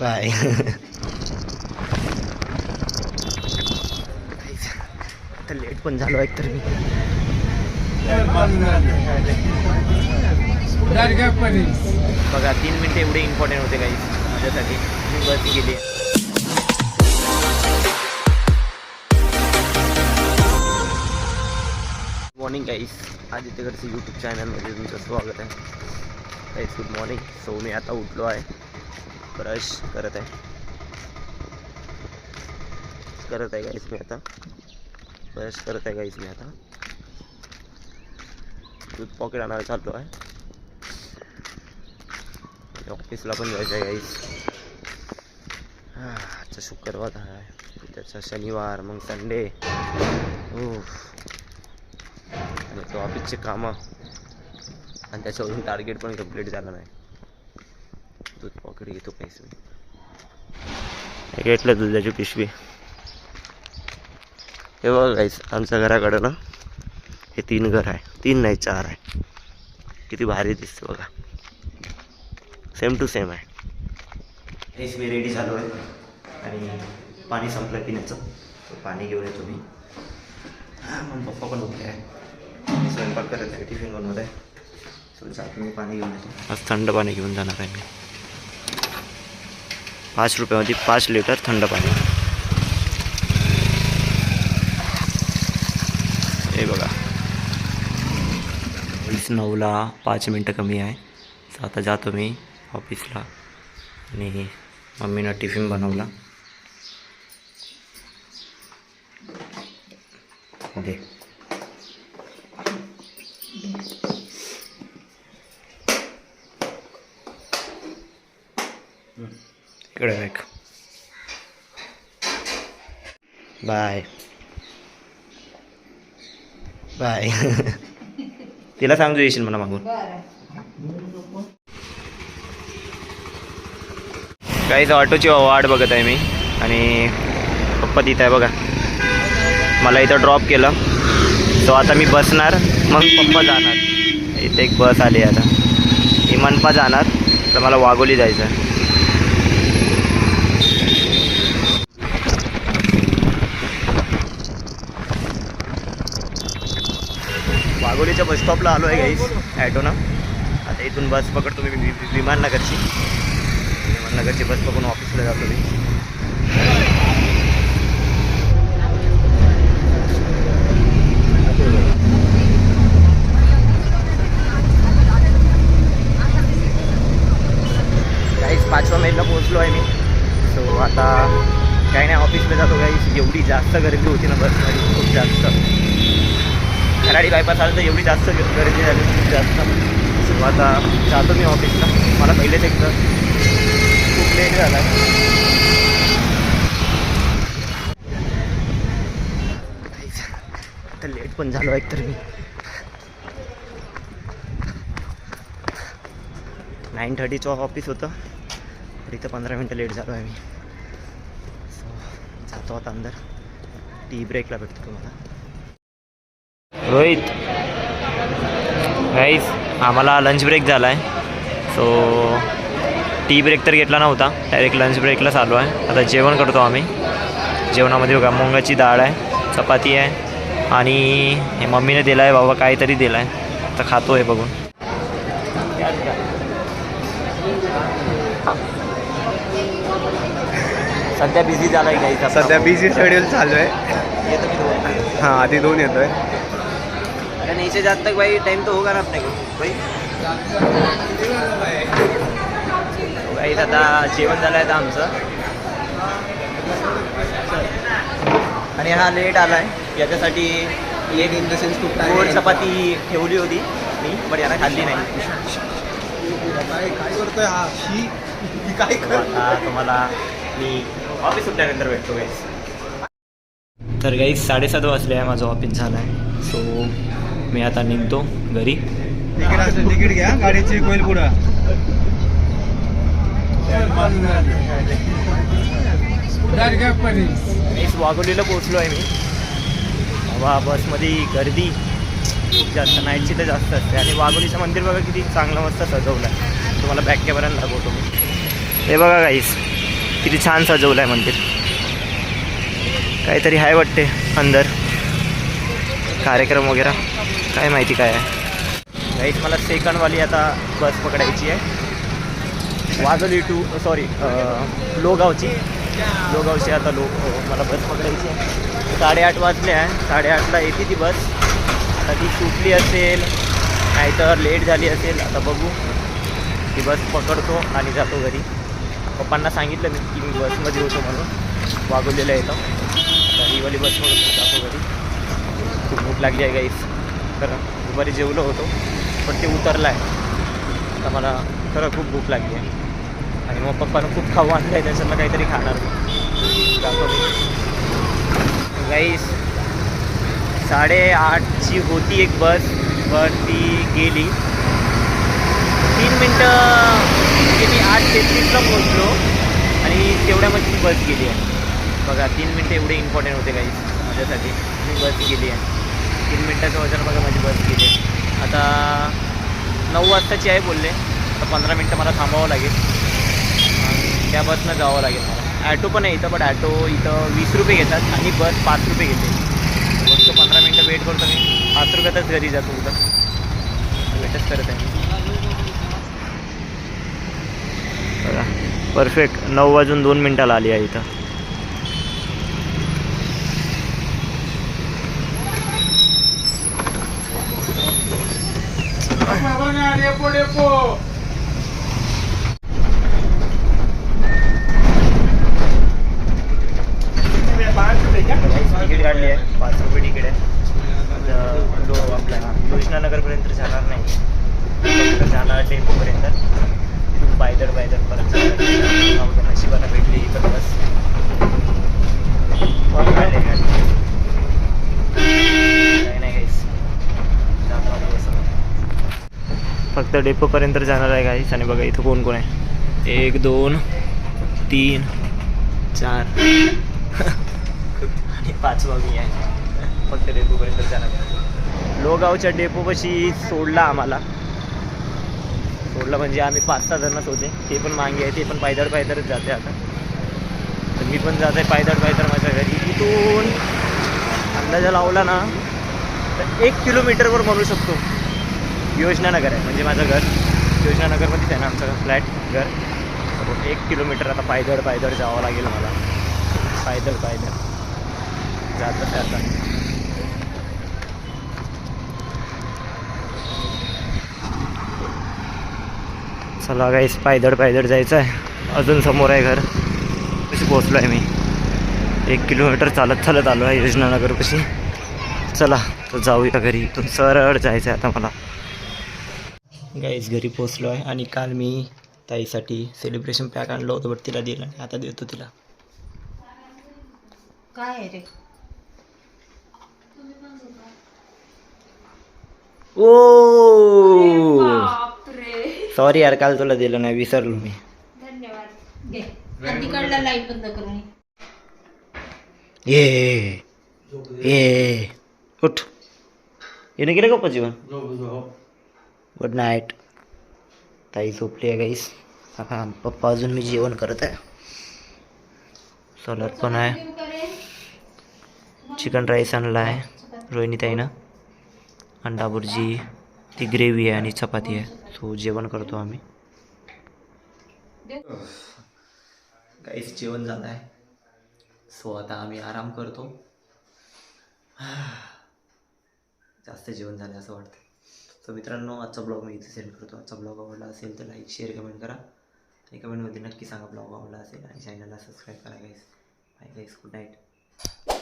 Bye. आता late पण झालो एकतर मी. बघा तीन मिनिटं एवढे इम्पॉर्टंट होते काही माझ्यासाठी मी बस गेली. मॉर्निंग गाईस आदित्यगडचं यूट्यूब चॅनलमध्ये तुमचं स्वागत आहे. गाईस गुड मॉर्निंग सो मी आता उठलो आहे. ब्रश करत आहे. करत आहे गाईस मी आता. ब्रश करत आहे गाईस मी आता. दूध पॉकेट आणायला चाललो आहे. ऑफिसला पण जायचं आहे गाईस आजचा शुक्रवार आहे. त्याचा शनिवार मग संडे आणि तो ऑफिसचे कामं. आणि त्याच्यावरून टार्गेट पण कंप्लीट झालं नाही. दूध पॉकेट घेतो मी घेतलं दुधाची पिशवी. हे बघा आमच्या घराकडं ना हे तीन घर आहे. तीन नाही चार आहे. किती भारी दिसतं बघा. सेम टू सेम आहे. मी रेडी झालो आहे. आणि पाणी संपलं पिण्याचं. पाणी घेऊन येतो मी. हां मग पप्पा पण उठले आहे. स्वयंपाक करत आहे टिफिन बनवत आहे. सो जातो मी पाणी घेऊन येतो. आज थंड पाणी घेऊन जाणार आहे मी. पाच रुपयामध्ये पाच लिटर थंड पाणी हे बघा। वीस नऊला पाच मिनटं कमी आहे. तर आता जातो मी ऑफिसला. आणि मम्मीनं टिफ़िन बनवला. दे इकडे बॅग बाय बाय तिला सांगू येशील मला मागून काहीच ऑटोची वाट बघत आहे मी. आणि पप्पा तिथं आहे बघा. मला इथं ड्रॉप केलं. सो आता मी बसणार. मग पप्पा जाणार. इथे एक बस आली आता. ही मनपा जाणार. तर मला वाघोली जायचं आहे वाघोलीच्या बस स्टॉपला आलो आहे गाईस ॲटोनं आता इथून बस पकडतो मी वि- वि- विमाननगरची. विमाननगरची बस पकडून ऑफिसला जातो मी. गाईस पाचव्या मेलला पोहोचलो आहे मी. सो आता काही नाही ऑफिसला जातो गाईस एवढी जास्त गर्दी होती ना बसमध्ये खूप जास्त. खराडी बायपास आलं तर एवढी जास्त गर्दी झाली खूप जास्त. सो आता जातो मी ऑफिसला. मला पहिलेच एकदा खूप लेट झाला आता लेट पण झालो एकतर मी. नाईन थर्टीचं ऑफिस होतं. तर इथं पंधरा मिनटं लेट झालो आहे मी. सो जातो आता अंदर. टी ब्रेकला भेटतो तुम्हाला. रोहित. गाईस आम्हाला लंच ब्रेक झाला आहे सो टी ब्रेक तर घेतला नव्हता. डायरेक्ट लंच ब्रेकलाच आलो आहे. आता जेवण करतो आम्ही. जेवणामध्ये बघा मुंगाची डाळ आहे चपाती आहे आणि हे मम्मीने दिलं आहे बाबा काहीतरी दिलं आहे आता खातो आहे बघून. सध्या बिझी झाला आहे काही सध्या बिझी शेड्यूल चालू आहे. येतो मी दोन? हां आधी अरे नीचे जात तक भाई टाइम तो होगा ना अपने को। भाई। भाई आता जेवण झालं आहे आमचं। आणि हा लेट आला आहे याच्यासाठी एक इन द सेन्स खूप गोड चपाती ठेवली होती मी पण यानं खाल्ली नाही. काय काय करतोय हा? शी काय आता तुम्हाला मी ऑफिस सुटल्यानंतर भेटतो गाईस तर गाईस साडेसात वाजले आहे माझं ऑफिस झालं आहे सो मी आता निघतो घरी. तिकीट घ्या गाडीची कोईल पुढं. मी वाघोलीला पोचलो आहे मी. बाबा बसमध्ये गर्दी खूप जास्त नाईटची तर जास्त असते. आणि वाघोलीचं मंदिर बघा किती चांगलं मस्त सजवलं आहे तुम्हाला बॅक कॅमेऱ्यानं दाखवतो मी. हे बघा काहीच किती छान सजवलं आहे मंदिर. काहीतरी आहे वाटते अंदर. कार्यक्रम वगैरे. काय माहिती काय आहे? गाईच मला सेकंडवाली आता बस पकडायची आहे. वाघोली टू सॉरी लोगावची. लोगावची आता लो हो, मला बस पकडायची आहे. साडेआठ वाजले आहे. साडेआठला येते ती बस. आता ती सुटली असेल नाहीतर लेट झाली असेल आता बघू. ती बस पकडतो आणि जातो घरी. पप्पांना सांगितलं मी की मी बसमध्ये होतो म्हणून. वागवलेलं येतं आता ही वाली बस पकडतो जातो घरी. खूप भूक लागली आहे गाईस खरं दुपारी जेवलो होतो पण ते उतरलं आहे आता मला खरं खूप भूक लागली आहे. आणि मग पप्पानं खूप खाऊ आणलं आहे त्याच्यातलं काहीतरी खाणार मी. गाईस साडेआठची होती एक बस पण ती गेली. तीन मिनटं म्हणजे मी आठ तेहतीसला पोचलो आणि तेवढ्यामध्ये ती बस गेली आहे. बघा तीन मिनटं एवढे इम्पॉर्टंट होते काही माझ्यासाठी. मी बस गेली आहे. तीन मिनटाचं वजन बघा माझी बस गेली. आता नऊ वाजताची आहे बोलले. आता पंधरा मिनटं मला थांबावं लागेल. आणि त्या बसनं जावं लागेल मला. ॲटो पण आहे इथं पण ॲटो इथं वीस रुपये घेतात आणि बस पाच रुपये घेते. फक्त पंधरा मिनटं वेट करतो मी. पाच रुपयातच घरी जातो उद्या. वेटच करत आहे बघा. परफेक्ट नऊ वाजून दोन मिनटाला आली आहे इथं तिकीट काढली आहे पाच रुपये तिकीट आहे आता लो आपला कृष्णानगरपर्यंत जाणार नाही फक्त जाणार डेपोपर्यंत तिथून पायदळ पायदळ परत जाणार जाऊ दे, नशिबाला भेटली इकडं बस मग काय नाही काय. काही नाही गाईस जातो आम्ही असं. फक्त डेपोपर्यंत जाणार आहे गाईस आणि बघा इथं कोण कोण आहे. एक दोन तीन चार. आणि पाचवा मी आहे फक्त डेपोपर्यंत जाणार लोगावच्या डेपोपाशी सोडला आम्हाला. सोडलं म्हणजे आम्ही पाच सहा जणच होते. ते पण मागे आहे ते पण पायदळ पायदळच जाते आता. तर मी पण जात आहे पायदळ पायदळ माझ्या घरी. इथून अंदाजा लावला ना तर एक किलोमीटरवर म्हणू शकतो. योजनानगर आहे. म्हणजे माझं घर. योजनानगरमध्येच आहे ना आमचं फ्लॅट घर. एक किलोमीटर आता पायदळ पायदळ जावं लागेल मला. पायदळ पायदळ. जातं ते आता. चला गाईस पायदळ पायदळ जायचं आहे अजून समोर आहे घर. कशी पोचलो आहे मी? एक किलोमीटर चालत चालत आलो आहे योजनानगरपाशी चला तर जाऊया घरी. इथून सरळ जायचं आहे आता मला. गाईस घरी पोचलो आहे आणि काल मी ताईसाठी सेलिब्रेशन पॅक आणलं होतं बट तिला दिलं नाही. आता देतो तिला. काय आहे रे? ओ! सॉरी यार काल तुला दिलं नाही विसरलो मी. धन्यवाद. घे. आणि तिकडला लाइट बंद करून ये. ये उठ. येणे गेले का जीवन गुड नाईट ताई झोपली आहे गाईस हा पप्पा अजून मी जेवण करत आहे. सलाड पण आहे. चिकन राईस आणला आहे रोहिणी ताईनं. अंडा बुर्जी ती ग्रेव्ही आहे आणि चपाती आहे. सो जेवण करतो आम्ही. काहीच जेवण झालं आहे. सो आता आम्ही आराम करतो. जास्त जेवण झालं असं वाटतं सो मित्रांनो आजचा ब्लॉग मी इथे सेंड करतो. आजचा ब्लॉग आवडला असेल तर लाईक शेअर कमेंट करा. आणि कमेंटमध्ये नक्की सांगा ब्लॉग आवडला असेल. आणि चॅनलला सबस्क्राईब करा guys bye guys good night